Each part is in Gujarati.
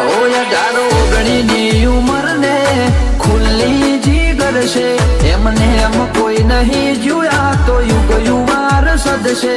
અઢાર ઓગણીની ઉંમર ને ખુલ્લી જીગર છે એમને એમ કોઈ નહીં જોયા તો યુગ યુવાર સદશે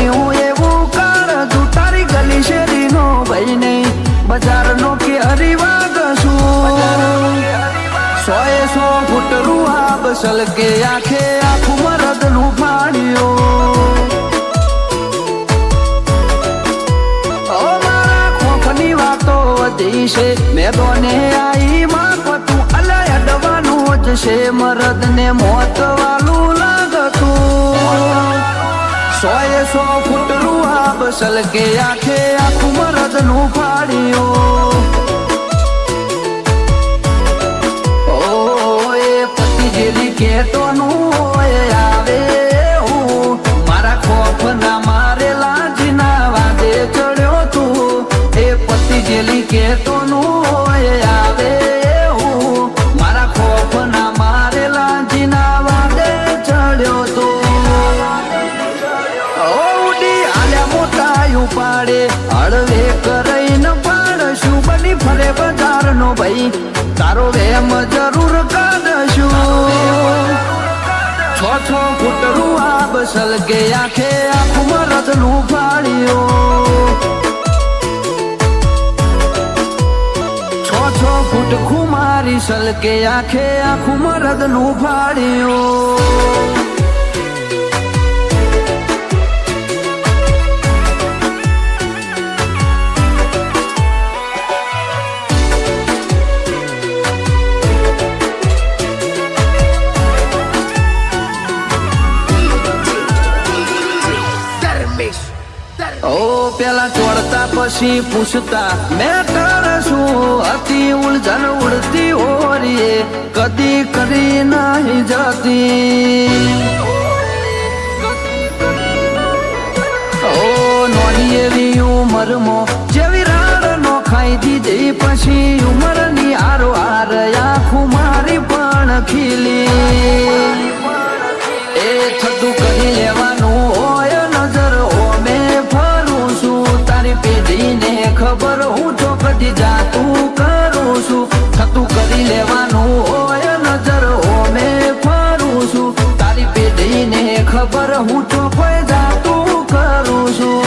બન્યું એવું કાળજું તારી ગલી શેરીનો ભાઈ નહીં બજારનો કે હરિવાગ શું? સોએ સો ફૂટ રૂહાબ સલકે આંખે આખું મરદનું ફાડ્યું વાતો વધી છે. મેદોને આઈ માં પતું અલય અડવાનું જ છે. મરદને મોત વાલું લાગતું. સોએ સો ફૂટ રૂહા બસલ કે આંખે આખું મરદનું ફાડ્યું એ પતિ જેલી કેતોનું ભાઈ. તારો વેમ જરૂર કાઢશું. છ છ ફૂટ રૂઆ બસલ આંખે આખું મરદ ફાળ્યો. છ છ ફૂટ ખુમારી સલકે આખે આખું મરદનું ફાડ્યું ઓ, પેલા ચોડતા પછી પૂછતા, મેં શું હતી ઉલઝન ઉડતી હોરીએ? કદી કરી નાહી જતી. ઓ, નોની એવી ઉંમરમાં જેવી રાડ નો ખાઈ દીધી, પછી ઉંમરની ખબર હું તો કદી જાતું કરું છું. થતું કરી લેવાનું હોય નજર ઓમે ફરું છું. તારી પેઢીને ખબર હું તો કોઈ જાતું કરું છું.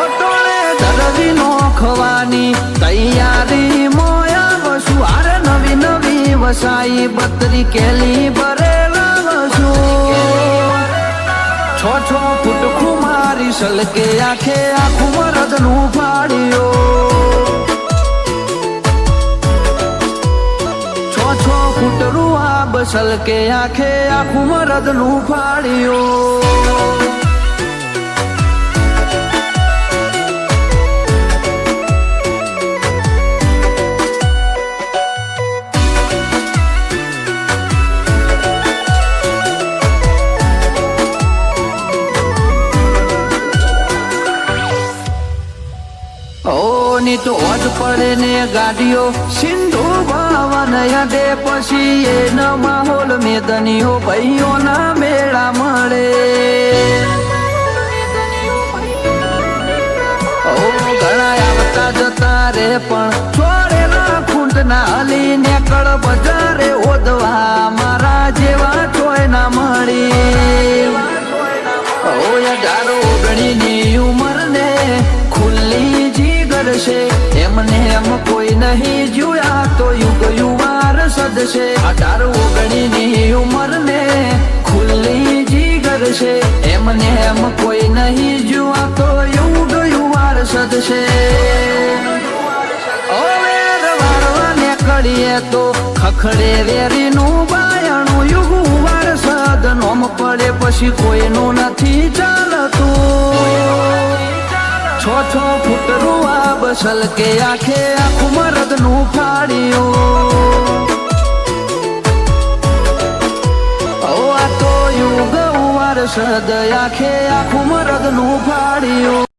ઓટોળે દરજી નો ખવાની તૈયારી મોયા વસુ આરે નવી નવી વસાઈ બત્રી કેલી વસુ છ. છો ફૂટ ખુમારી સલકે આખે આખું બસલ કે આખે આખું મરદનું ની તો પડે ને ગાડીઓ? સિંધુ ભવન દે પછી એનો માહોલ મેદનીઓ ભાઈઓના મેળા મળે. નહીં જોયા તો યુગ યુવાર સદશે અઢાર ઓગણી ની ઉંમર ને ખુલ્લી જીગર છે એમને એમ કોઈ નહીં જીવા તો યુગ યુવાર સદશે ઓવે રવાડવા તો ખખડે વેરીનું બાયણું યુગ વાર સદ નોમ પડે પછી કોઈનું નથી ચાલતું છ છો ફૂટ રૂવા બસલ કે આખે આખું મરદનું ફાડ્યું આ તો યુગ વારસદ આખે આખું મરદનું ફાડ્યું